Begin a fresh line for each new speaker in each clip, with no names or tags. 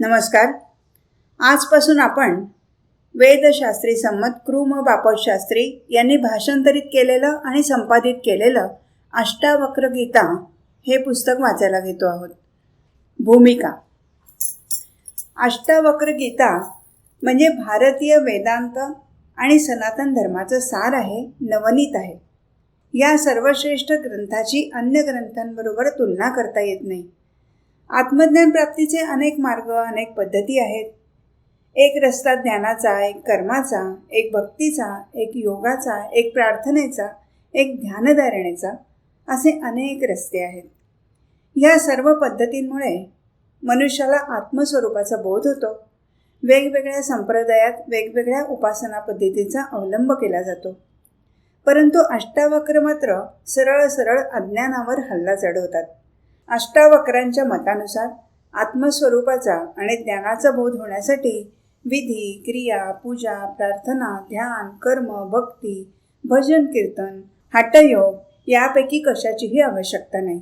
नमस्कार. आजपासून आपण वेदशास्त्री संमत कृम बापट शास्त्री यांनी भाषांतरित केलेलं आणि संपादित केलेलं अष्टावक्र गीता हे पुस्तक वाचायला घेतो आहोत. भूमिका. अष्टावक्र गीता म्हणजे भारतीय वेदांत आणि सनातन धर्माचं सार आहे नवनीत आहे. या सर्वश्रेष्ठ ग्रंथाची अन्य ग्रंथांबरोबर तुलना करता येत नाही. आत्मज्ञान प्राप्तीचे अनेक मार्ग अनेक पद्धती आहेत. एक रस्ता ज्ञानाचा एक कर्माचा एक भक्तीचा एक योगाचा एक प्रार्थनेचा एक ध्यानधारणेचा असे अनेक रस्ते आहेत. ह्या सर्व पद्धतींमुळे मनुष्याला आत्मस्वरूपाचा बोध होतो. वेगवेगळ्या संप्रदायात वेगवेगळ्या उपासना पद्धतीचा अवलंब केला जातो. परंतु अष्टावक्र मात्र सरळ सरळ अज्ञानावर हल्ला चढवतात. अष्टावक्रांच्या मतानुसार आत्मस्वरूपाचा आणि ज्ञानाचा बोध होण्यासाठी विधी क्रिया पूजा प्रार्थना ध्यान कर्म भक्ती भजन कीर्तन हटयोग यापैकी कशाचीही आवश्यकता नाही.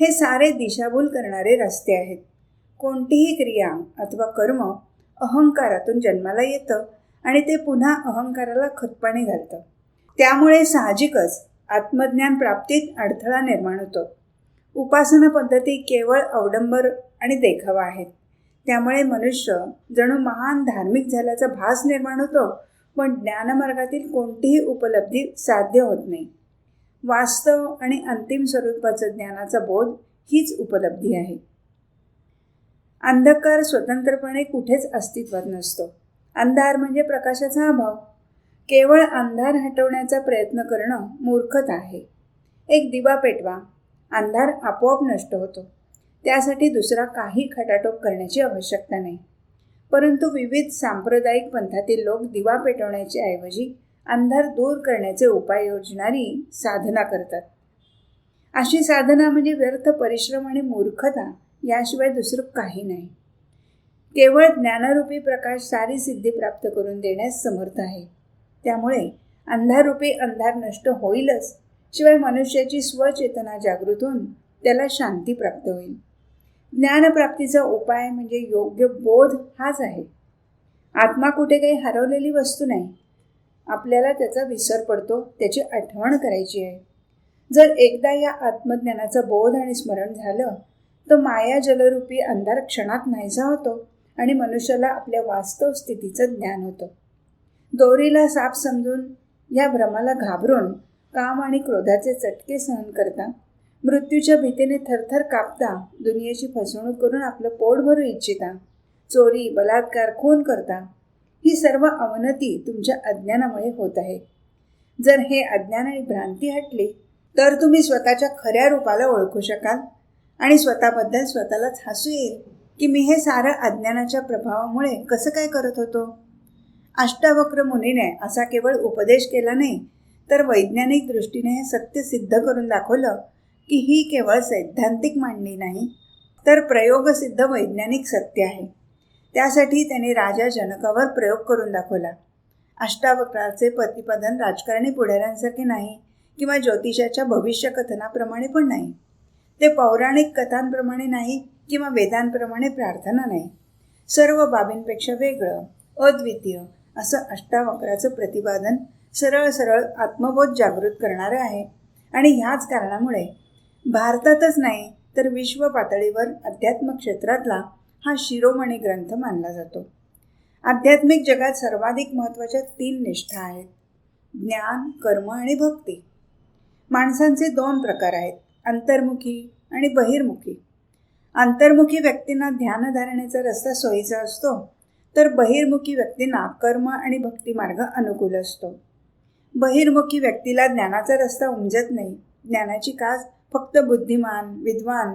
हे सारे दिशाभूल करणारे रस्ते आहेत. कोणतीही क्रिया अथवा कर्म अहंकारातून जन्माला येतं आणि ते पुन्हा अहंकाराला खतपाणी घालतं. त्यामुळे साहजिकच आत्मज्ञान प्राप्तीत अडथळा निर्माण होतो. उपासना पद्धती केवळ अवडंबर आणि देखावा आहेत. त्यामुळे मनुष्य जणू महान धार्मिक झाल्याचा भास निर्माण होतो पण ज्ञानमार्गातील कोणतीही उपलब्धी साध्य होत नाही. वास्तव आणि अंतिम स्वरूपाचं ज्ञानाचा बोध हीच उपलब्धी आहे. अंधकार स्वतंत्रपणे कुठेच अस्तित्वात नसतो. अंधार म्हणजे प्रकाशाचा अभाव. केवळ अंधार हटवण्याचा प्रयत्न करणं मूर्खता आहे. एक दिवा पेटवा अंधार आपोआप नष्ट होतो. त्यासाठी दुसरा काही खटाटोप करण्याची आवश्यकता नाही. परंतु विविध सांप्रदायिक पंथातील लोक दिवा पेटवण्याच्या ऐवजी अंधार दूर करण्याचे उपाय योजणारी साधना करतात. अशी साधना म्हणजे व्यर्थ परिश्रम आणि मूर्खता याशिवाय दुसरं काही नाही. केवळ ज्ञानरूपी प्रकाश सारी सिद्धी प्राप्त करून देण्यास समर्थ आहे. त्यामुळे अंधारूपी अंधार नष्ट होईलच शिवाय मनुष्याची स्वचेतना जागृत होऊन त्याला शांती प्राप्त होईल. ज्ञानप्राप्तीचा उपाय म्हणजे योग्य बोध हाच आहे. आत्मा कुठे काही हरवलेली वस्तू नाही. आपल्याला त्याचा विसर पडतो त्याची आठवण करायची आहे. जर एकदा या आत्मज्ञानाचा बोध आणि स्मरण झालं तर माया जलरूपी अंधार क्षणात नाहीसा होतो आणि मनुष्याला आपल्या वास्तव स्थितीचं ज्ञान होतं. दोरीला साप समजून या भ्रमाला घाबरून काम आणि क्रोधाचे चटके सहन करता. मृत्यूच्या भीतीने थरथर कापता. दुनियेची फसवणूक करून आपलं पोट भरू इच्छिता. चोरी बलात्कार खून करता. ही सर्व अवनती तुमच्या अज्ञानामुळे होत आहे. जर हे अज्ञान आणि भ्रांती हटली तर तुम्ही स्वतःच्या खऱ्या रूपाला ओळखू शकाल. आणि स्वतःबद्दल स्वतःलाच हसू येईल की मी हे सारं अज्ञानाच्या प्रभावामुळे कसं काय करत होतो? अष्टावक्र मुनीने असा केवळ उपदेश केला नाही तर वैज्ञानिक दृष्टीने हे सत्य सिद्ध करून दाखवलं की ही केवळ सैद्धांतिक मांडणी नाही तर प्रयोगसिद्ध वैज्ञानिक सत्य आहे. त्यासाठी त्यांनी राजा जनकावर प्रयोग करून दाखवला. अष्टावक्राचे प्रतिपादन राजकारणी पुढाऱ्यांसारखे नाही किंवा ज्योतिषाच्या भविष्यकथनाप्रमाणे पण नाही. ते पौराणिक कथांप्रमाणे नाही किंवा वेदांप्रमाणे प्रार्थना नाही. सर्व बाबींपेक्षा वेगळं अद्वितीय असं अष्टावक्राचं प्रतिपादन सरळ सरळ आत्मबोध जागृत करणारं आहे. आणि ह्याच कारणामुळे भारतातच नाही तर विश्व पातळीवर अध्यात्म क्षेत्रातला हा शिरोमणी ग्रंथ मानला जातो. आध्यात्मिक जगात सर्वाधिक महत्त्वाच्या तीन निष्ठा आहेत. ज्ञान कर्म आणि भक्ती. माणसांचे दोन प्रकार आहेत अंतर्मुखी आणि बहिर्मुखी. अंतर्मुखी व्यक्तींना ध्यानधारणेचा रस्ता सोयीचा असतो तर बहिर्मुखी व्यक्तींना कर्म आणि भक्ती मार्ग अनुकूल असतो. बहिर्मुखी व्यक्तीला ज्ञानाचा रस्ता उमजत नाही. ज्ञानाची कास फक्त बुद्धिमान विद्वान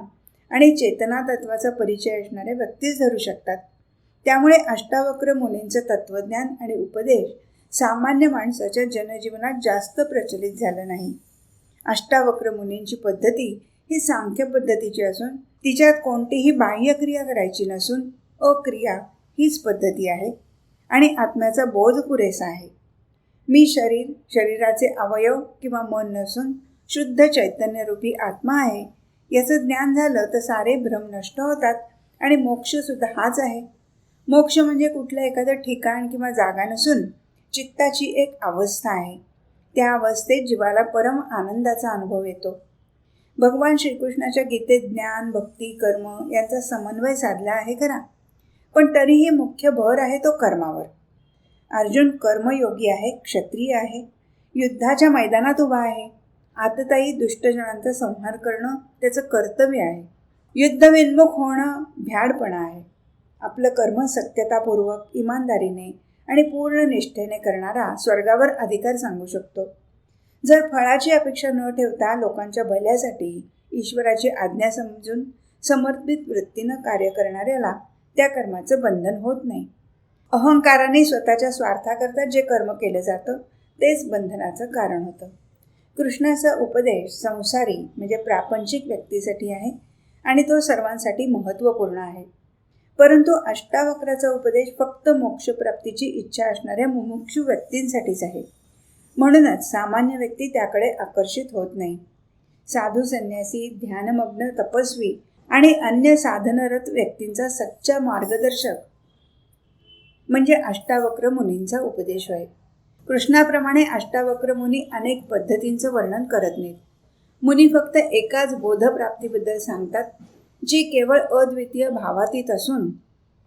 आणि चेतना तत्वाचा परिचय असणारे व्यक्तीच धरू शकतात. त्यामुळे अष्टावक्र मुनींचं तत्त्वज्ञान आणि उपदेश सामान्य माणसाच्या जनजीवनात जास्त प्रचलित झालं नाही. अष्टावक्र मुनींची पद्धती ही सांख्य पद्धतीची असून तिच्यात कोणतीही बाह्यक्रिया करायची नसून अक्रिया हीच पद्धती आहे आणि आत्म्याचा बोध पुरेसा आहे. मी शरीर शरीराचे अवयव किंवा मन नसून शुद्ध चैतन्यरूपी आत्मा आहे. याचं ज्ञान झालं तर सारे भ्रम नष्ट होतात आणि मोक्षसुद्धा हाच आहे. मोक्ष म्हणजे कुठलं एखादं ठिकाण किंवा जागा नसून चित्ताची एक अवस्था आहे. त्या अवस्थेत जीवाला परम आनंदाचा अनुभव येतो. भगवान श्रीकृष्णाच्या गीतेत ज्ञान भक्ती कर्म यांचा समन्वय साधला आहे खरा. पण तरीही मुख्य भर आहे तो कर्मावर. अर्जुन कर्मयोगी आहे क्षत्रिय आहे युद्धाच्या मैदानात उभा आहे. आतताई दुष्टजनांचा संहार करणं त्याचं कर्तव्य आहे. युद्धविन्मुख होणं भ्याडपणा आहे. आपलं कर्म सत्यतापूर्वक इमानदारीने आणि पूर्ण निष्ठेने करणारा स्वर्गावर अधिकार सांगू शकतो. जर फळाची अपेक्षा न ठेवता लोकांच्या भल्यासाठी ईश्वराची आज्ञा समजून समर्पित वृत्तीनं कार्य करणाऱ्याला त्या कर्माचं बंधन होत नाही. अहंकाराने स्वतःच्या स्वार्थाकरता जे कर्म केलं जातं तेच बंधनाचं कारण होतं. कृष्णाचा उपदेश संसारी म्हणजे प्रापंचिक व्यक्तीसाठी आहे आणि तो सर्वांसाठी महत्त्वपूर्ण आहे. परंतु अष्टावक्राचा उपदेश फक्त मोक्षप्राप्तीची इच्छा असणाऱ्या मुमुक्षू व्यक्तींसाठीच आहे. म्हणूनच सामान्य व्यक्ती त्याकडे आकर्षित होत नाही. साधू संन्यासी ध्यानमग्न तपस्वी आणि अन्य साधनरत व्यक्तींचा सच्चा मार्गदर्शक म्हणजे अष्टावक्र मुनींचा उपदेश होय कृष्णाप्रमाणे अष्टावक्र मुनी अनेक पद्धतींचं वर्णन करत नाहीत. मुनी फक्त एकाच बोधप्राप्तीबद्दल सांगतात जी केवळ अद्वितीय भावातीत असून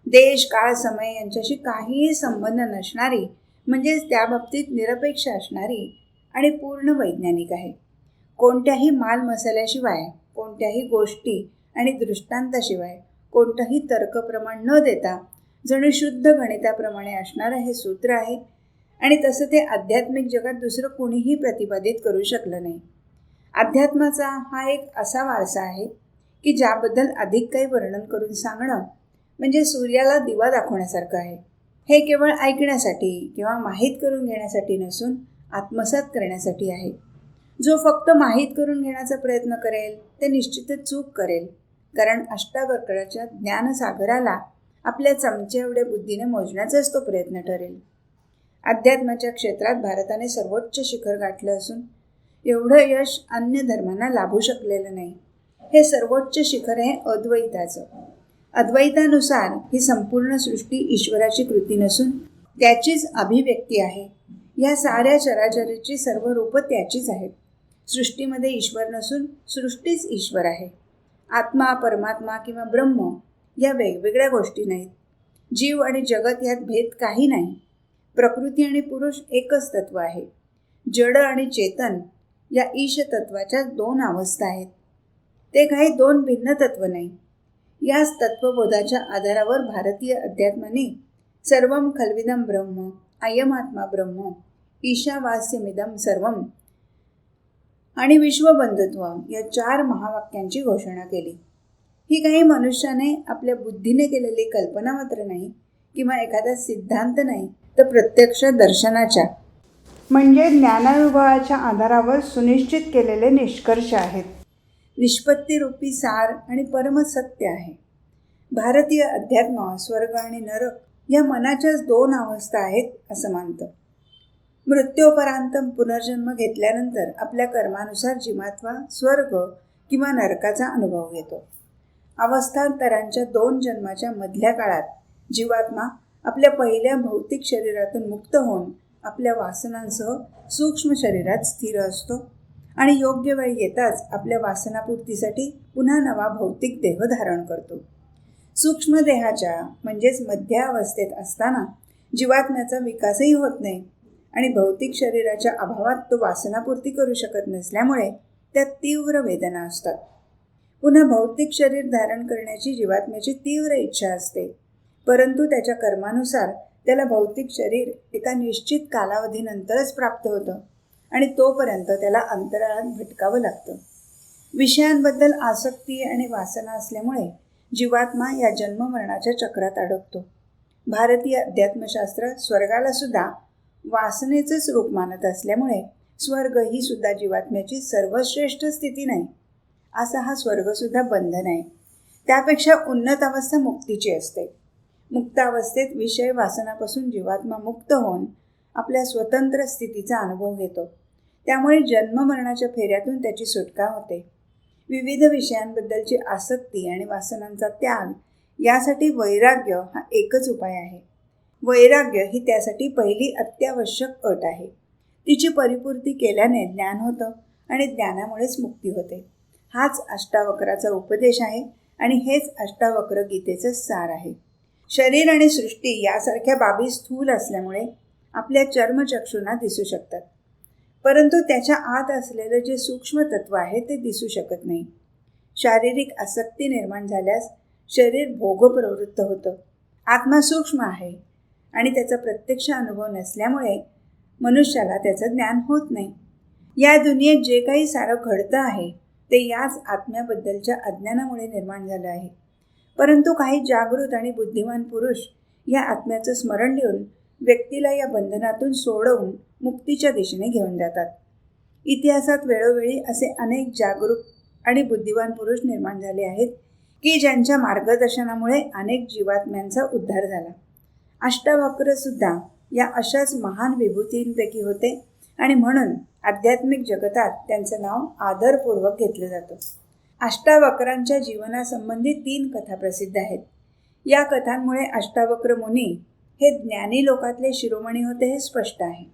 देश काळ समय यांच्याशी काहीही संबंध नसणारी म्हणजेच त्या बाबतीत निरपेक्ष असणारी आणि पूर्ण वैज्ञानिक आहे. कोणत्याही माल मसाल्याशिवाय कोणत्याही गोष्टी आणि दृष्टांताशिवाय कोणतंही तर्कप्रमाण न देता जणू शुद्ध गणिताप्रमाणे असणारं हे सूत्र आहे. आणि तसं ते आध्यात्मिक जगात दुसरं कुणीही प्रतिपादित करू शकलं नाही. अध्यात्माचा हा एक असा वारसा आहे की ज्याबद्दल अधिक काही वर्णन करून सांगणं म्हणजे सूर्याला दिवा दाखवण्यासारखं आहे. हे केवळ ऐकण्यासाठी किंवा माहीत करून घेण्यासाठी नसून आत्मसात करण्यासाठी आहे. जो फक्त माहीत करून घेण्याचा प्रयत्न करेल ते निश्चितच चूक करेल. कारण अष्टावक्राच्या ज्ञानसागराला आपल्या चमच्या एवढ्या बुद्धीने मोजण्याचाच तो प्रयत्न ठरेल. अध्यात्माच्या क्षेत्रात भारताने सर्वोच्च शिखर गाठलं असून एवढं यश अन्य धर्मांना लाभू शकलेलं नाही. हे सर्वोच्च शिखर आहे अद्वैताचं. अद्वैतानुसार ही संपूर्ण सृष्टी ईश्वराची कृती नसून त्याचीच अभिव्यक्ती आहे. या साऱ्या चराचरीची सर्व रूपं त्याचीच आहेत. सृष्टीमध्ये ईश्वर नसून सृष्टीच ईश्वर आहे. आत्मा परमात्मा किंवा ब्रह्म या वेगवेगळ्या गोष्टी नाहीत. जीव आणि जगत यात भेद काही नाही. प्रकृती आणि पुरुष एकच तत्व आहे. जड आणि चेतन या ईश तत्वाच्या दोन अवस्था आहेत. ते काही दोन भिन्न तत्व नाही. याच तत्वबोधाच्या आधारावर भारतीय अध्यात्माने सर्व खलविदम ब्रह्म अयमात्मा ब्रह्म ईशावास्यमिदम सर्व आणि विश्वबंधुत्व या चार महावाक्यांची घोषणा केली. ही काही मनुष्याने आपल्या बुद्धीने केलेली कल्पना मात्र नाही किंवा एखादा सिद्धांत नाही तर प्रत्यक्ष दर्शनाच्या म्हणजे ज्ञानानुभवाच्या आधारावर सुनिश्चित केलेले निष्कर्ष आहेत. निष्पत्तीरूपी सार आणि परमसत्य आहे. भारतीय अध्यात्म स्वर्ग आणि नरक या मनाच्याच दोन अवस्था आहेत असं मानतं. मृत्योपरांत पुनर्जन्म घेतल्यानंतर आपल्या कर्मानुसार जीवात्मा स्वर्ग किंवा नरकाचा अनुभव घेतो. अवस्थांतरांच्या दोन जन्माच्या मधल्या काळात जीवात्मा आपल्या पहिल्या भौतिक शरीरातून मुक्त होऊन आपल्या वासनांसह सूक्ष्म शरीरात स्थिर असतो आणि योग्य वेळ येताच आपल्या वासनापूर्तीसाठी पुन्हा नवा भौतिक देह धारण करतो. सूक्ष्म देहाच्या म्हणजेच मध्यावस्थेत असताना जीवात्म्याचा विकासही होत नाही आणि भौतिक शरीराच्या अभावात तो वासनापूर्ती करू शकत नसल्यामुळे त्यात तीव्र वेदना असतात. पुन्हा भौतिक शरीर धारण करण्याची जीवात्म्याची तीव्र इच्छा असते. परंतु त्याच्या कर्मानुसार त्याला भौतिक शरीर एका निश्चित कालावधीनंतरच प्राप्त होतं आणि तोपर्यंत त्याला अंतराळात भटकावं लागतं. विषयांबद्दल आसक्ती आणि वासना असल्यामुळे जीवात्मा या जन्ममरणाच्या चक्रात अडकतो. भारतीय अध्यात्मशास्त्र स्वर्गाला सुद्धा वासनेचंच रूप मानत असल्यामुळे स्वर्ग ही सुद्धा जीवात्म्याची सर्वश्रेष्ठ स्थिती नाही. असा हा स्वर्गसुद्धा बंधन आहे त्यापेक्षा उन्नत अवस्था मुक्तीची असते. मुक्तावस्थेत विषय वासनापासून जीवात्मा मुक्त होऊन आपल्या स्वतंत्र स्थितीचा अनुभव घेतो. त्यामुळे जन्ममरणाच्या फेऱ्यातून त्याची सुटका होते. विविध विषयांबद्दलची आसक्ती आणि वासनांचा त्याग यासाठी वैराग्य हा एकच उपाय आहे. वैराग्य ही त्यासाठी पहिली अत्यावश्यक अट आहे. तिची परिपूर्ती केल्याने ज्ञान होतं आणि ज्ञानामुळेच मुक्ती होते. हाच अष्टावक्राचा उपदेश आहे आणि हेच अष्टावक्र गीतेचं सार आहे. शरीर आणि सृष्टी यासारख्या बाबी स्थूल असल्यामुळे आपल्या चर्मचक्षूंना दिसू शकतात. परंतु त्याच्या आत असलेलं जे सूक्ष्म तत्व आहे ते दिसू शकत नाही. शारीरिक आसक्ती निर्माण झाल्यास शरीर भोगप्रवृत्त होतं. आत्मा सूक्ष्म आहे आणि त्याचा प्रत्यक्ष अनुभव नसल्यामुळे मनुष्याला त्याचं ज्ञान होत नाही. या दुनियेत जे काही सारं घडतं आहे ते याच आत्म्याबद्दलच्या अज्ञानामुळे निर्माण झालं आहे. परंतु काही जागृत आणि बुद्धिमान पुरुष या आत्म्याचं स्मरण देऊन व्यक्तीला या बंधनातून सोडवून मुक्तीच्या दिशेने घेऊन जातात. इतिहासात वेळोवेळी असे अनेक जागरूक आणि बुद्धिवान पुरुष निर्माण झाले आहेत की ज्यांच्या मार्गदर्शनामुळे अनेक जीवात्म्यांचा उद्धार झाला. अष्टावक्रसुद्धा या अशाच महान विभूतींपैकी होते आणि म्हणून आध्यात्मिक जगतात त्यांचं नाव आदरपूर्वक घेतलं जातं. अष्टावक्रांच्या जीवनासंबंधी तीन कथा प्रसिद्ध आहेत. या कथांमुळे अष्टावक्र मुनी हे ज्ञानी लोकातले शिरोमणी होते हे स्पष्ट आहे.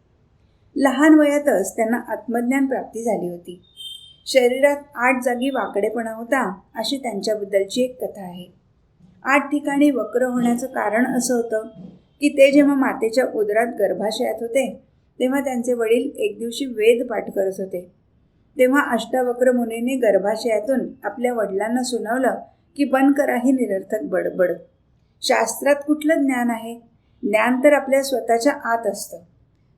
लहान वयातच त्यांना आत्मज्ञान प्राप्ती झाली होती. शरीरात आठ जागी वाकडेपणा होता अशी त्यांच्याबद्दलची एक कथा आहे. आठ ठिकाणी वक्र होण्याचं कारण असं होतं की ते जेव्हा मातेच्या उदरात गर्भाशयात होते तेव्हा त्यांचे वडील एक दिवशी वेद पाठ करत होते. तेव्हा अष्टावक्र मुनीने गर्भाशयातून आपल्या वडिलांना सुनावलं की बंद करा ही निरर्थक बडबड. शास्त्रात कुठलं ज्ञान आहे? ज्ञान तर आपल्या स्वतःच्या आत असतं.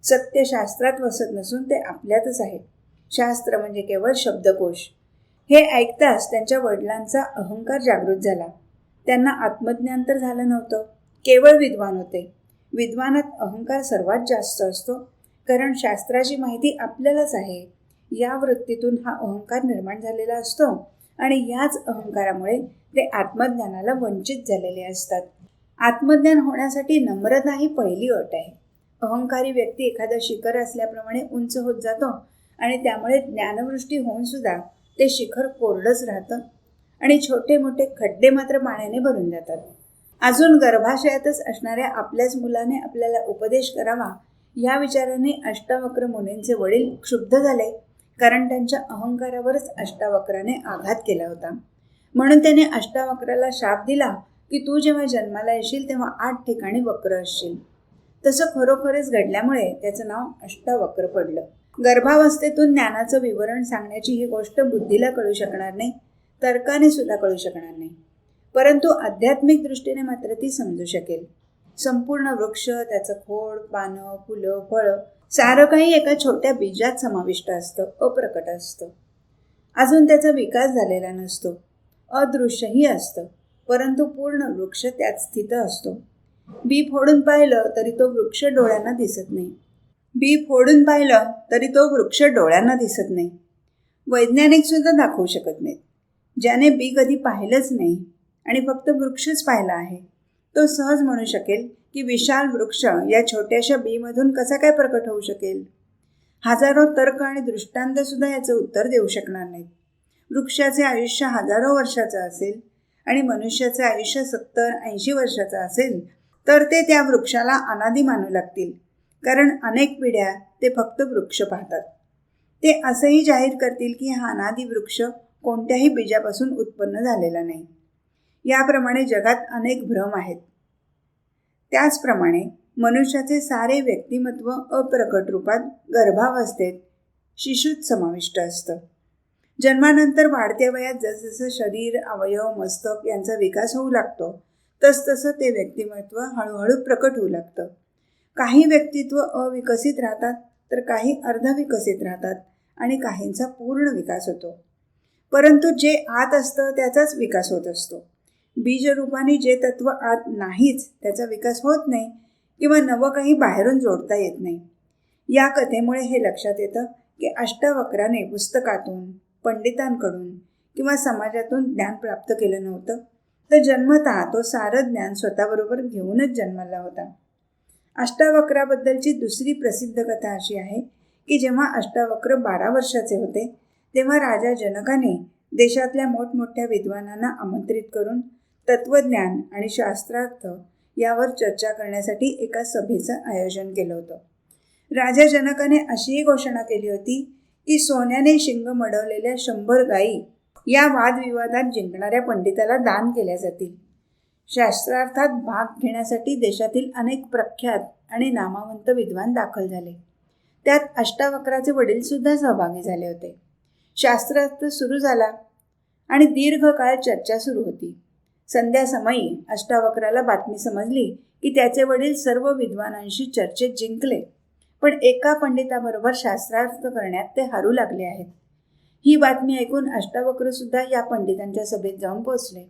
सत्य शास्त्रात वसत नसून ते आपल्यातच आहे. शास्त्र म्हणजे केवळ शब्दकोश. हे ऐकताच त्यांच्या वडिलांचा अहंकार जागृत झाला. त्यांना आत्मज्ञान तर झालं नव्हतं. केवळ विद्वान होते. विद्वानात अहंकार सर्वात जास्त असतो. कारण शास्त्राची माहिती आपल्यालाच आहे. या वृत्तीतून हा अहंकार निर्माण झालेला असतो आणि याच अहंकारामुळे ते आत्मज्ञानाला वंचित झालेले असतात. आत्मज्ञान होण्यासाठी नम्रता ही पहिली अट आहे. अहंकारी व्यक्ती एखादा शिखर असल्याप्रमाणे उंच होत जातो आणि त्यामुळे ज्ञानवृष्टी होऊन सुद्धा ते शिखर कोरडंच राहतं आणि छोटे मोठे खड्डे मात्र पाण्याने भरून जातात. अजून गर्भाशयातच असणाऱ्या आपल्याच मुलाने आपल्याला उपदेश करावा या विचाराने अष्टावक्र मुनींचे वडील क्षुब्ध झाले कारण त्यांच्या अहंकारावरच अष्टावक्राने आघात केला होता. म्हणून त्याने अष्टावक्राला शाप दिला की तू जेव्हा जन्माला येशील तेव्हा आठ ठिकाणी वक्र असशील. तसं खरोखरच घडल्यामुळे त्याचं नाव अष्टावक्र पडलं. गर्भावस्थेतून ज्ञानाचं विवरण सांगण्याची ही गोष्ट बुद्धीला कळू शकणार नाही तर्काने सुद्धा कळू शकणार नाही. परंतु आध्यात्मिक दृष्टीने मात्र ती समजू शकेल. संपूर्ण वृक्ष त्याचं खोड पानं फुलं फळं सारं काही एका छोट्या बीजात समाविष्ट असतं अप्रकट असतं. अजून त्याचा विकास झालेला नसतो. अदृश्यही असतं परंतु पूर्ण वृक्ष त्यात स्थित असतो. बी फोडून पाहिलं तरी तो वृक्ष डोळ्यांना दिसत नाही. बी फोडून पाहिलं तरी तो वृक्ष डोळ्यांना दिसत नाही. वैज्ञानिक सुद्धा दाखवू शकत नाहीत. ज्याने बी कधी पाहिलंच नाही आणि फक्त वृक्षच पाहिला आहे. तो सहज म्हणू शकेल की विशाल वृक्ष या छोट्याशा बीमधून कसा काय प्रकट होऊ शकेल? हजारो तर्क आणि दृष्टांतसुद्धा याचं उत्तर देऊ शकणार नाहीत. वृक्षाचे आयुष्य हजारो वर्षाचं असेल आणि मनुष्याचे आयुष्य सत्तर ऐंशी वर्षाचं असेल तर ते त्या वृक्षाला अनादी मानू लागतील. कारण अनेक पिढ्या ते फक्त वृक्ष पाहतात. ते असंही जाहीर करतील की हा अनादी वृक्ष कोणत्याही बीजापासून उत्पन्न झालेला नाही. याप्रमाणे जगात अनेक भ्रम आहेत. त्याचप्रमाणे मनुष्याचे सारे व्यक्तिमत्व अप्रकट रूपात गर्भावस्थेत शिशूत समाविष्ट असतं. जन्मानंतर वाढत्या वयात जसजसं शरीर अवयव मस्तक यांचा विकास होऊ लागतो तसतसं ते व्यक्तिमत्व हळूहळू प्रकट होऊ लागतं. काही व्यक्तित्व अविकसित राहतात तर काही अर्धविकसित राहतात आणि काहींचा पूर्ण विकास होतो. परंतु जे आत असतं त्याचाच विकास होत असतो. बीजरूपाने जे तत्व आत नाहीच त्याचा विकास होत नाही किंवा नवं काही बाहेरून जोडता येत नाही. या कथेमुळे हे लक्षात येतं की अष्टावक्राने पुस्तकातून पंडितांकडून किंवा समाजातून ज्ञान प्राप्त केलं नव्हतं. तर जन्मतः तो सारं ज्ञान स्वतःबरोबर घेऊनच जन्मला होता. अष्टावक्राबद्दलची दुसरी प्रसिद्ध कथा अशी आहे की जेव्हा अष्टावक्र बारा वर्षाचे होते तेव्हा राजा जनकाने देशातल्या मोठमोठ्या विद्वानांना आमंत्रित करून तत्वज्ञान आणि शास्त्रार्थ यावर चर्चा करण्यासाठी एका सभेचं आयोजन केलं होतं. राजा जनकाने अशीही घोषणा केली होती की सोन्याने शिंग मडवलेल्या शंभर गायी या वादविवादात जिंकणाऱ्या पंडिताला दान केल्या जातील. शास्त्रार्थात भाग घेण्यासाठी देशातील अनेक प्रख्यात आणि नामावंत विद्वान दाखल झाले. त्यात अष्टावक्राचे वडीलसुद्धा सहभागी झाले होते. शास्त्रार्थ सुरू झाला आणि दीर्घकाळ चर्चा सुरू होती. संध्यासमयी अष्टावक्राला बातमी समजली की त्याचे वडील सर्व विद्वानांशी चर्चेत जिंकले. पण एका पंडिताबरोबर शास्त्रार्थ करण्यात ते हरू लागले आहेत. ही बातमी ऐकून अष्टावक्रसुद्धा या पंडितांच्या सभेत जाऊन पोचले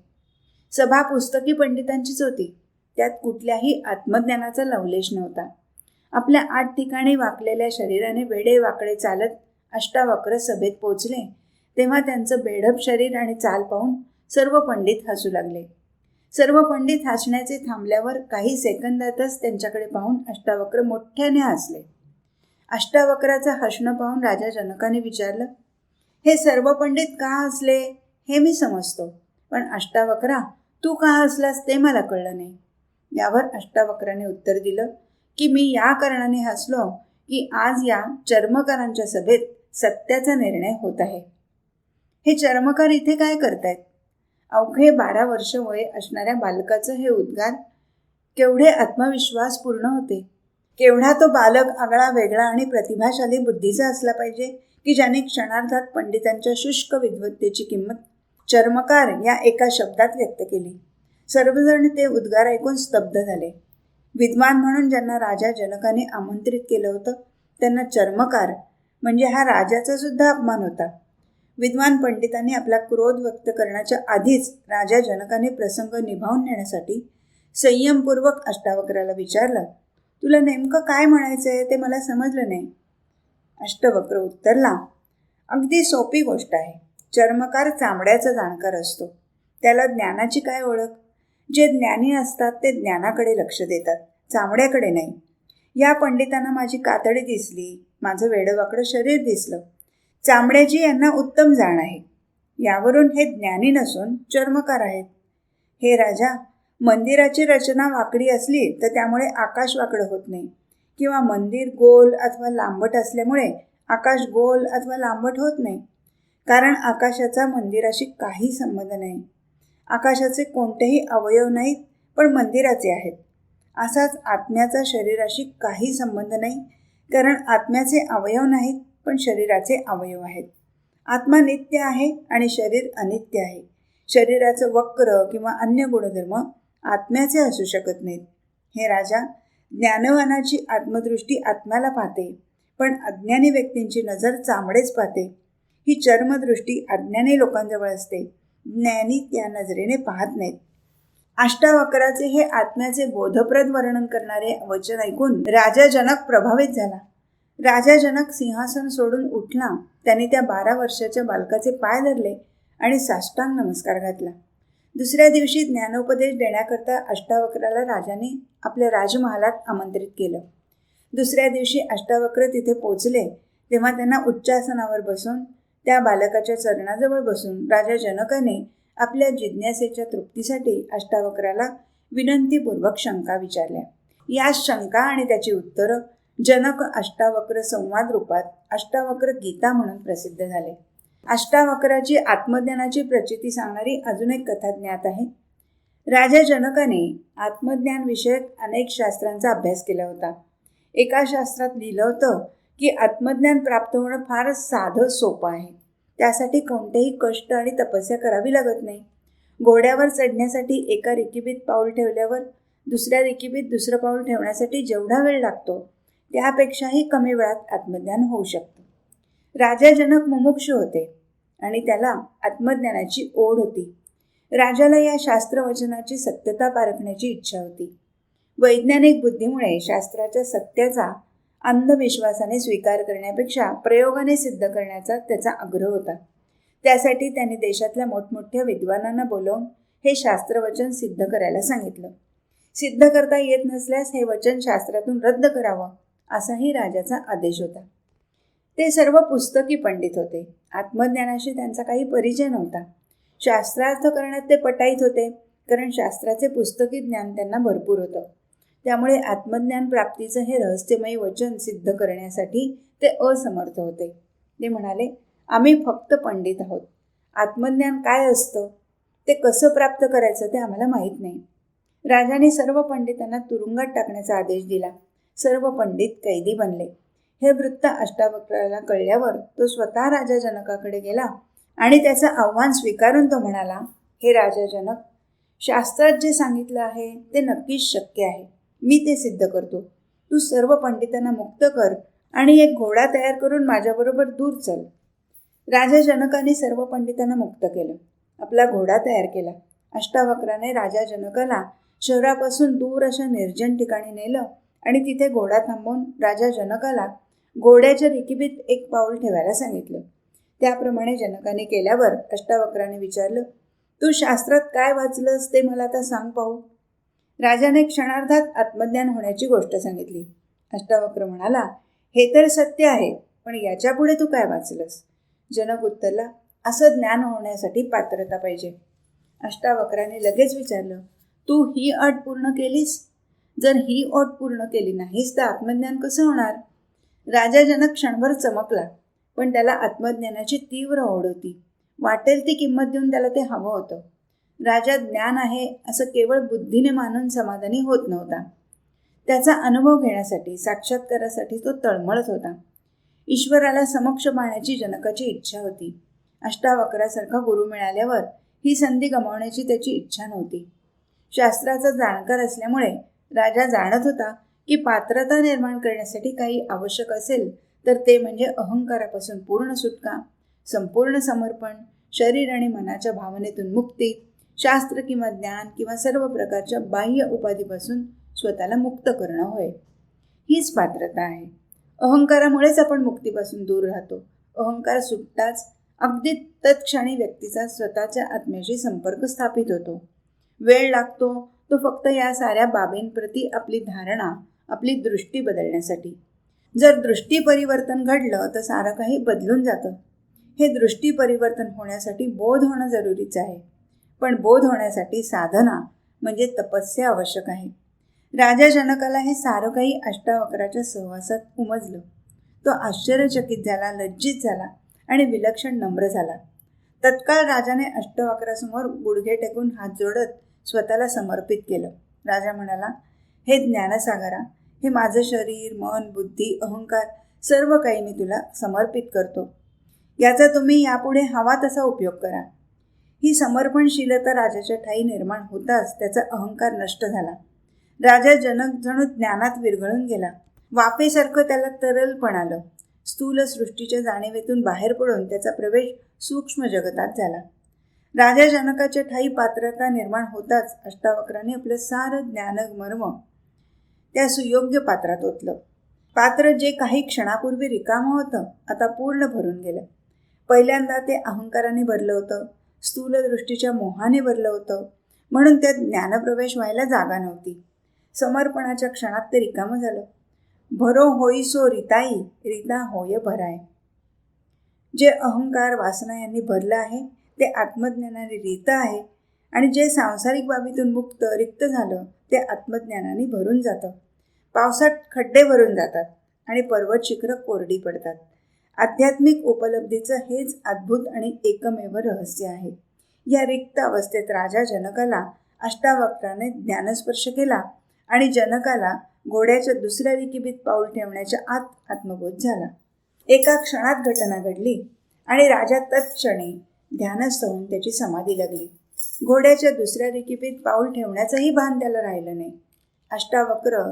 सभा पुस्तकी पंडितांचीच होती. त्यात कुठल्याही आत्मज्ञानाचा लवलेश नव्हता. आपल्या आठ ठिकाणी वाकलेल्या शरीराने वेडे वाकडे चालत अष्टावक्र सभेत पोचले तेव्हा त्यांचं बेढप शरीर आणि चाल पाहून सर्व पंडित हसू लागले. सर्व पंडित हसण्याचे थांबल्यावर काही सेकंदातच त्यांच्याकडे पाहून अष्टावक्र मोठ्याने हसले. अष्टावक्राचं हसणं पाहून राजा जनकाने विचारलं हे सर्व पंडित का हसले? हे मी समजतो पण अष्टावक्रा तू का हसलास ते मला कळलं नाही. यावर अष्टावक्राने उत्तर दिलं की मी या कारणाने हसलो की आज या चर्मकारांच्या सभेत सत्याचा निर्णय होत आहे. हे चर्मकार इथे काय करतायत? अवघे बारा वर्ष वय असणाऱ्या बालकाचं हे उद्गार केवढे आत्मविश्वास पूर्ण होते? केवढा तो बालक आगळा वेगळा आणि प्रतिभाशाली बुद्धीचा असला पाहिजे की ज्याने क्षणार्धात पंडितांच्या शुष्क विद्वत्तेची किंमत चर्मकार या एका शब्दात व्यक्त केली? सर्वजण ते उद्गार ऐकून स्तब्ध झाले. विद्वान म्हणून ज्यांना राजा जनकाने आमंत्रित केलं होतं त्यांना चर्मकार म्हणजे हा राजाचा सुद्धा अपमान होता. विद्वान पंडितांनी आपला क्रोध व्यक्त करण्याच्या आधीच राजा जनकाने प्रसंग निभावून नेण्यासाठी संयमपूर्वक अष्टावक्राला विचारलं तुला नेमकं काय म्हणायचं आहे ते मला समजलं नाही. अष्टवक्र उत्तरला अगदी सोपी गोष्ट आहे. चर्मकार चामड्याचा जाणकार असतो. त्याला ज्ञानाची काय ओळख? जे ज्ञानी असतात ते ज्ञानाकडे लक्ष देतात चामड्याकडे नाही. या पंडितांना माझी कातडी दिसली माझं वेडवाकडं शरीर दिसलं. चामड्याजी यांना उत्तम जाण आहे. यावरून हे ज्ञानी नसून चर्मकार आहेत. हे राजा मंदिराची रचना वाकडी असली तर त्यामुळे आकाश वाकडं होत नाही किंवा मंदिर गोल अथवा लांबट असल्यामुळे आकाश गोल अथवा लांबट होत नाही. कारण आकाशाचा मंदिराशी काही संबंध नाही. आकाशाचे कोणतेही अवयव नाहीत पण मंदिराचे आहेत. असाच आत्म्याचा शरीराशी काही संबंध नाही कारण आत्म्याचे अवयव नाहीत पण शरीराचे अवयव आहेत. आत्मा नित्य आहे आणि शरीर अनित्य आहे. शरीराचं वक्र किंवा अन्य गुणधर्म आत्म्याचे असू शकत नाहीत. हे राजा ज्ञानवानाची आत्मदृष्टी आत्म्याला पाहते पण अज्ञानी व्यक्तींची नजर चामडेच पाहते. ही चर्मदृष्टी अज्ञानी लोकांजवळ असते. ज्ञानी त्या नजरेने पाहत नाहीत. अष्टावक्राचे हे आत्म्याचे बोधप्रद वर्णन करणारे वचन ऐकून राजा जनक प्रभावित झाला. राजा जनक सिंहासन सोडून उठला. त्याने त्या बारा वर्षाच्या बालकाचे पाय धरले आणि साष्टांग नमस्कार घातला. दुसऱ्या दिवशी ज्ञानोपदेश देण्याकरता अष्टावक्राला राजाने आपल्या राजमहालात आमंत्रित केलं. दुसऱ्या दिवशी अष्टावक्र तिथे पोचले. तेव्हा त्यांना उच्चासनावर बसून त्या बालकाच्या चरणाजवळ बसून राजा जनकाने आपल्या जिज्ञासेच्या तृप्तीसाठी अष्टावक्राला विनंतीपूर्वक शंका विचारल्या. या शंका आणि त्याची उत्तरं जनक अष्टावक्र संवाद रूपात अष्टावक्र गीता म्हणून प्रसिद्ध झाले. अष्टावक्राची आत्मज्ञानाची प्रचिती सांगणारी अजून एक कथा ज्ञात आहे. राजा जनकाने आत्मज्ञानविषयक अनेक शास्त्रांचा अभ्यास केला होता. एका शास्त्रात लिहिलं होतं की आत्मज्ञान प्राप्त होणं फारच साधं सोपं आहे. त्यासाठी कोणतेही कष्ट आणि तपस्या करावी लागत नाही. घोड्यावर चढण्यासाठी एका रिकिबीत पाऊल ठेवल्यावर दुसऱ्या रिकिबीत दुसरं पाऊल ठेवण्यासाठी जेवढा वेळ लागतो त्यापेक्षाही कमी वेळात आत्मज्ञान होऊ शकतं. राजा जनक मुमुक्ष होते आणि त्याला आत्मज्ञानाची ओढ होती. राजाला या शास्त्रवचनाची सत्यता पारखण्याची इच्छा होती. वैज्ञानिक बुद्धीमुळे शास्त्राच्या सत्याचा अंधविश्वासाने स्वीकार करण्यापेक्षा प्रयोगाने सिद्ध करण्याचा त्याचा आग्रह होता. त्यासाठी त्याने देशातल्या मोठमोठ्या विद्वानांना बोलवून हे शास्त्रवचन सिद्ध करायला सांगितलं. सिद्ध करता येत नसल्यास हे वचन शास्त्रातून रद्द करावं. असाही राजाचा आदेश होता. ते सर्व पुस्तकी पंडित होते. आत्मज्ञानाशी त्यांचा काही परिचय नव्हता. शास्त्रार्थ करण्यात ते पटाईत होते कारण शास्त्राचे पुस्तकी ज्ञान त्यांना भरपूर होतं. त्यामुळे आत्मज्ञान प्राप्तीचं हे रहस्यमयी वचन सिद्ध करण्यासाठी ते असमर्थ होते. ते म्हणाले आम्ही फक्त पंडित आहोत. आत्मज्ञान काय असतं? ते कसं प्राप्त करायचं ते आम्हाला माहीत नाही. राजाने सर्व पंडितांना तुरुंगात टाकण्याचा आदेश दिला. सर्व पंडित कैदी बनले. हे वृत्त अष्टावक्राला कळल्यावर तो स्वतः राजा जनकाकडे गेला आणि त्याचं आव्हान स्वीकारून तो म्हणाला हे राजा जनक शास्त्रात जे सांगितलं आहे ते नक्कीच शक्य आहे. मी ते सिद्ध करतो. तू सर्व पंडितांना मुक्त कर आणि एक घोडा तयार करून माझ्याबरोबर दूर चल. राजा जनकाने सर्व पंडितांना मुक्त केलं. आपला घोडा तयार केला. अष्टावक्राने राजा जनकाला शहरापासून दूर अशा निर्जन ठिकाणी नेलं आणि तिथे घोडा थांबवून राजा जनकाला घोड्याच्या रिकिबीत एक पाऊल ठेवायला सांगितलं. त्याप्रमाणे जनकाने केल्यावर अष्टावक्राने विचारलं तू शास्त्रात काय वाचलंस ते मला आता सांग पाहू. राजाने क्षणार्धात आत्मज्ञान होण्याची गोष्ट सांगितली. अष्टावक्र म्हणाला हे तर सत्य आहे पण याच्यापुढे तू काय वाचलंस? जनक उत्तरला असं ज्ञान होण्यासाठी पात्रता पाहिजे. अष्टावक्राने लगेच विचारलं तू ही अट पूर्ण केलीस? जर ही ओट पूर्ण केली नाहीस तर आत्मज्ञान कसं होणार? राजा जनक क्षणभर चमकला पण त्याला आत्मज्ञानाची तीव्र ओढ होती. वाटेल ती किंमत देऊन त्याला ते हवं होतं. राजा ज्ञान आहे असं केवळ बुद्धीने मानून समाधानी होत नव्हता. त्याचा अनुभव घेण्यासाठी साक्षात्कारासाठी तो तळमळत होता. ईश्वराला समक्ष पाहण्याची जनकाची इच्छा होती. अष्टावक्रासारखा गुरु मिळाल्यावर ही संधी गमावण्याची त्याची इच्छा नव्हती. शास्त्राचा जाणकार असल्यामुळे राजा जाणत होता की पात्रता निर्माण करण्यासाठी काही आवश्यक असेल तर ते म्हणजे अहंकारापासून पूर्ण सुटका संपूर्ण समर्पण शरीर आणि मनाच्या भावनेतून मुक्ती शास्त्र किंवा ज्ञान किंवा सर्व प्रकारच्या बाह्य उपाधीपासून स्वतःला मुक्त करणं होय. हीच पात्रता आहे. अहंकारामुळेच आपण मुक्तीपासून दूर राहतो. अहंकार सुटताच अगदी तत्क्षणी व्यक्तीचा स्वतःच्या आत्म्याशी संपर्क स्थापित होतो. वेळ लागतो तो फक्त या साऱ्या बाबींप्रती आपली धारणा आपली दृष्टी बदलण्यासाठी. जर दृष्टी परिवर्तन घडलं तर सारं काही बदलून जातं. हे दृष्टी परिवर्तन होण्यासाठी बोध होणं जरुरीचं आहे. पण बोध होण्यासाठी साधना म्हणजे तपस्या आवश्यक आहे. राजा जनकाला हे सारं काही अष्टावक्राच्या सहवासात उमजलं. तो आश्चर्यचकित झाला लज्जित झाला आणि विलक्षण नम्र झाला. तत्काळ राजाने अष्टवक्रासमोर गुडघे टेकून हात जोडत स्वतःला समर्पित केलं. राजा म्हणाला हे ज्ञानसागरा हे माझं शरीर मन बुद्धी अहंकार सर्व काही मी तुला समर्पित करतो. याचा तुम्ही यापुढे हवा तसा उपयोग करा. ही समर्पणशीलता राजाच्या ठाई निर्माण होताच त्याचा अहंकार नष्ट झाला. राजा जनक जणू ज्ञानात विरघळून गेला. वाफेसारखं त्याला तरलपण आलं. स्थूल सृष्टीच्या जाणीवेतून बाहेर पडून त्याचा प्रवेश सूक्ष्म जगतात झाला. राजा जनकाच्या ठाई पात्रता निर्माण होताच अष्टावक्राने आपलं सारं ज्ञानमर्म त्या सुयोग्य पात्रात ओतलं. पात्र जे काही क्षणापूर्वी रिकामं होतं आता पूर्ण भरून गेलं. पहिल्यांदा ते अहंकाराने भरलं होतं स्थूल दृष्टीच्या मोहाने भरलं होतं म्हणून त्यात ज्ञानप्रवेश व्हायला जागा नव्हती. समर्पणाच्या क्षणात ते रिकामं झालं. भरो होई सो रिताई रिता होय भराय. जे अहंकार वासना यांनी भरलं आहे ते आत्मज्ञानाने रित आहे. आणि जे सांसारिक बाबीतून मुक्त रिक्त झालं ते आत्मज्ञानाने भरून जातं. पावसात खड्डे भरून जातात आणि पर्वत शिखरं कोरडी पडतात. आध्यात्मिक उपलब्धीचं हेच अद्भुत आणि एकमेव रहस्य आहे. या रिक्त अवस्थेत राजा जनकाला अष्टावक्राने ज्ञानस्पर्श केला आणि जनकाला घोड्याच्या दुसऱ्या रिकिबीत पाऊल ठेवण्याच्या आत आत्मबोध झाला. एका क्षणात घटना घडली आणि राजा तत्क्षणी ध्यानस्थ होऊन त्याची समाधी लागली. घोड्याच्या दुसऱ्या रिकिबीत पाऊल ठेवण्याचंही भान त्याला राहिलं नाही. अष्टावक्र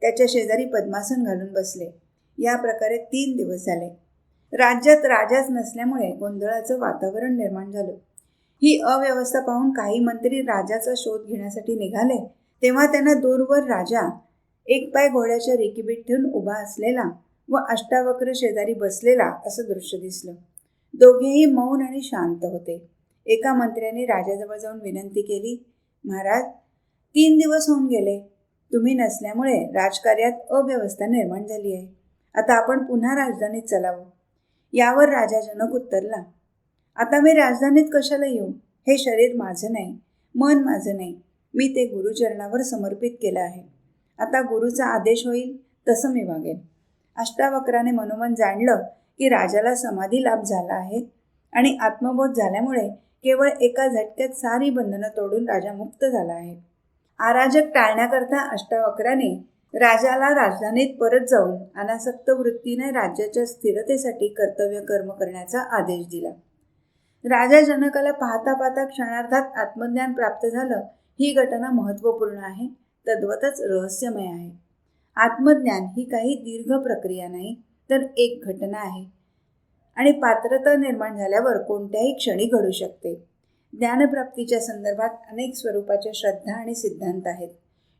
त्याच्या शेजारी पद्मासन घालून बसले. या प्रकारे तीन दिवस झाले. राज्यात राजाच नसल्यामुळे गोंधळाचं वातावरण निर्माण झालं. ही अव्यवस्था पाहून काही मंत्री राजाचा शोध घेण्यासाठी निघाले तेव्हा त्यांना दूरवर राजा एक पाय घोड्याच्या रिकिबीत ठेवून उभा असलेला व अष्टावक्र शेजारी बसलेला असं दृश्य दिसलं. दोघेही मौन आणि शांत होते. एका मंत्र्याने राजाजवळ जाऊन विनंती केली महाराज तीन दिवस होऊन गेले. तुम्ही नसल्यामुळे राजकार्यात अव्यवस्था निर्माण झाली आहे. आता आपण पुन्हा राजधानीत चलावं. यावर राजा जनक उत्तरला आता मी राजधानीत कशाला येऊ? हे शरीर माझं नाही मन माझं नाही. मी ते गुरुचरणावर समर्पित केलं आहे. आता गुरुचा आदेश होईल तसं मी वागेन. अष्टावक्राने मनोमन जाणलं की राजाला समाधी लाभ झाला आहे आणि आत्मबोध झाल्यामुळे केवळ एका झटक्यात सारी बंधनं तोडून राजा मुक्त झाला आहे. आराजक टाळण्याकरता अष्टावक्राने राजाला राजधानीत परत जाऊन अनासक्त वृत्तीने राज्याच्या स्थिरतेसाठी कर्तव्य कर्म करण्याचा आदेश दिला. राजा जनकाला पाहता पाहता क्षणार्धात आत्मज्ञान प्राप्त झालं. ही घटना महत्त्वपूर्ण आहे. तद्वतच रहस्यमय आहे. आत्मज्ञान ही काही दीर्घ प्रक्रिया नाही. तर एक घटना आहे. आणि पात्रता निर्माण झाल्यावर कोणत्याही क्षणी घडू शकते. ज्ञानप्राप्तीच्या संदर्भात अनेक स्वरूपाच्या श्रद्धा आणि सिद्धांत आहेत.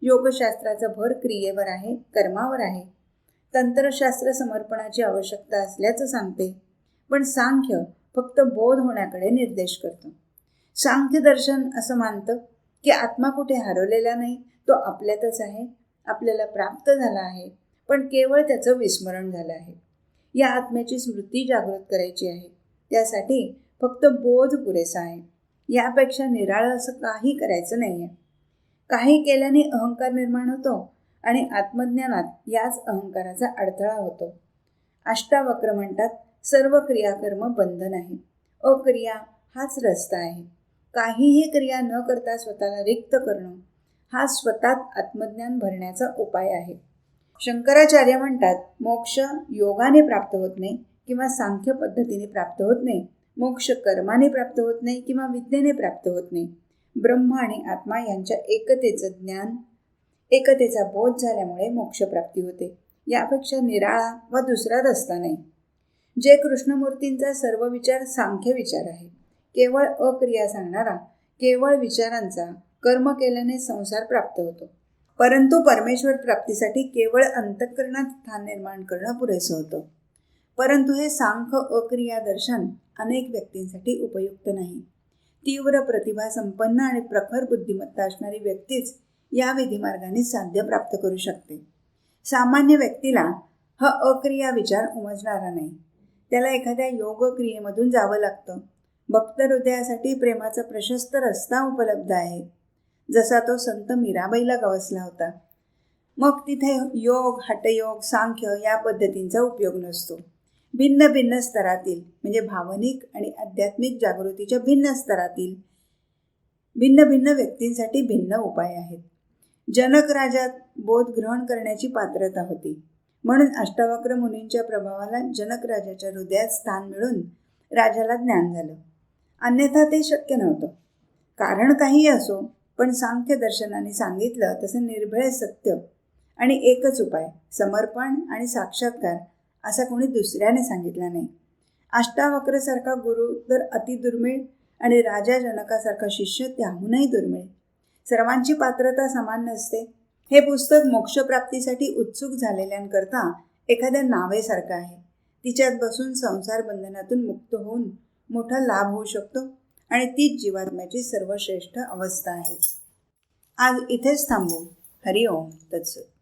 योगशास्त्राचा भर क्रियेवर आहे कर्मावर आहे. तंत्रशास्त्र समर्पणाची आवश्यकता असल्याचं सांगते. पण सांख्य फक्त बोध होण्याकडे निर्देश करतो. सांख्य दर्शन असं मानतं की आत्मा कुठे हरवलेला नाही तो आपल्यातच आहे आपल्याला प्राप्त झाला आहे. पण केवळ त्याचं विस्मरण झालं आहे. या आत्म्याची स्मृती जागृत करायची आहे. त्यासाठी फक्त बोध पुरेसा आहे. यापेक्षा निराळं असं काही करायचं नाही आहे काही केल्याने अहंकार निर्माण होतो आणि आत्मज्ञानात याच अहंकाराचा अडथळा होतो. अष्टावक्र म्हणतात सर्व क्रियाकर्म बंधन आहे अक्रिया हाच रस्ता आहे. काहीही क्रिया न करता स्वतःला रिक्त करणं हा स्वतःत आत्मज्ञान भरण्याचा उपाय आहे. शंकराचार्य म्हणतात मोक्ष योगाने प्राप्त होत नाही किंवा सांख्य पद्धतीने प्राप्त होत नाही. मोक्ष कर्माने प्राप्त होत नाही किंवा विद्येने प्राप्त होत नाही. ब्रह्म आणि आत्मा यांच्या एकतेचं ज्ञान एकतेचा बोध झाल्यामुळे मोक्षप्राप्ती होते. यापेक्षा निराळा व दुसरा रस्ता नाही. जे कृष्णमूर्तींचा सर्व विचार सांख्य विचार आहे. केवळ अक्रिया सांगणारा केवळ विचारांचा कर्म केल्याने संसार प्राप्त होतो. परंतु परमेश्वर प्राप्तीसाठी केवळ अंतःकरणात स्थान निर्माण करणं पुरेसं होतं. परंतु हे सांख अक्रिया दर्शन अनेक व्यक्तींसाठी उपयुक्त नाही. तीव्र प्रतिभा संपन्न आणि प्रखर बुद्धिमत्ता असणारी व्यक्तीच या विधिमार्गाने साध्य प्राप्त करू शकते. सामान्य व्यक्तीला हा अक्रिया विचार उमजणारा नाही. त्याला एखाद्या योग क्रियेमधून जावं लागतं. भक्त हृदयासाठी प्रेमाचा प्रशस्त रस्ता उपलब्ध आहे. जसा तो संत मीराबाईला गवसला होता. मग तिथे योग हटयोग सांख्य या पद्धतींचा उपयोग नसतो. भिन्न भिन्न स्तरातील म्हणजे भावनिक आणि आध्यात्मिक जागृतीच्या भिन्न स्तरातील भिन्न भिन्न व्यक्तींसाठी भिन्न उपाय आहेत. जनक राजात बोध ग्रहण करण्याची पात्रता होती. म्हणून अष्टावक्र मुनींच्या प्रभावाला जनक राजाच्या हृदयात स्थान मिळून राजाला ज्ञान झालं. अन्यथा ते शक्य नव्हतं. कारण काही असो पण सांख्य दर्शनाने सांगितलं तसं निर्भय सत्य. आणि एकच उपाय समर्पण आणि साक्षात्कार असा कोणी दुसऱ्याने सांगितला नाही. अष्टावक्रसारखा गुरु तर अतिदुर्मिळ आणि राजा जनकासारखा शिष्य त्याहूनही दुर्मिळ. सर्वांची पात्रता समान नसते. हे पुस्तक मोक्षप्राप्तीसाठी उत्सुक झालेल्यांकरता एखाद्या नावेसारखं आहे. तिच्यात बसून संसार बंधनातून मुक्त होऊन मोठा लाभ होऊ शकतो. आणि तीच जीवात्म्याची सर्वश्रेष्ठ अवस्था आहे. आज इथेच थांबू. हरिओम. तत्सत.